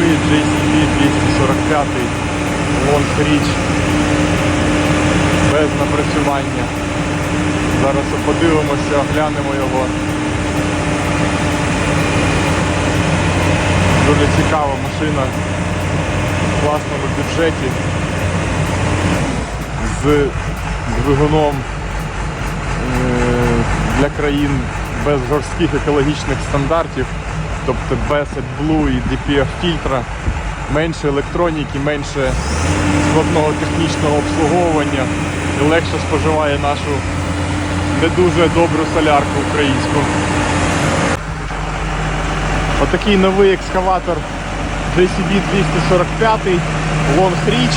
новий JCB 245 Long Reach без напрацювання. Зараз подивимося, оглянемо його. Дуже цікава машина. В класному бюджеті. З двигуном е, для країн без жорстких екологічних стандартів, тобто без AdBlue і DPF фільтра, менше електроніки, менше складного технічного обслуговування і легше споживає нашу не дуже добру солярку українську. Отакий новий екскаватор JCB 245 Long Reach.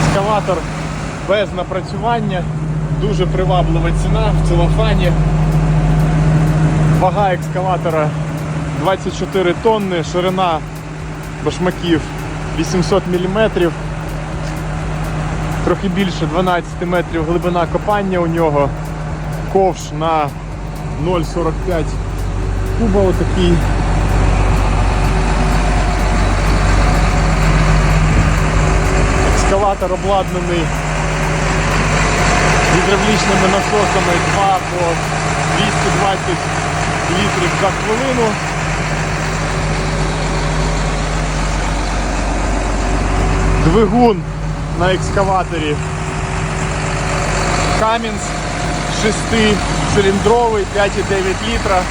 Екскаватор без напрацювання, дуже приваблива ціна в целофані. Вага екскаватора 24 тонни, ширина башмаків 800 мм, трохи більше 12 метрів глибина копання у нього, ковш на 0,45 куба отакий. Екскаватор обладнаний гідравлічними насосами 2 по 220 літрів за хвилину. Двигун на екскаваторі Камінс 6-циліндровий 5,9 літра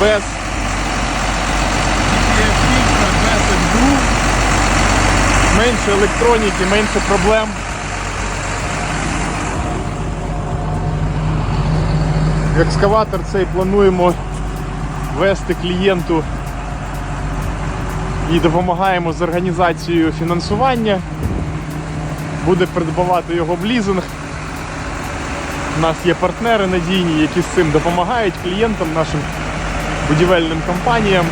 без фільтра, без СБУ. Менше електроніки, менше проблем. Екскаватор цей плануємо вести клієнту і допомагаємо з організацією фінансування. Буде придбавати його в лізинг. У нас є партнери надійні, які з цим допомагають клієнтам, нашим будівельним компаніям.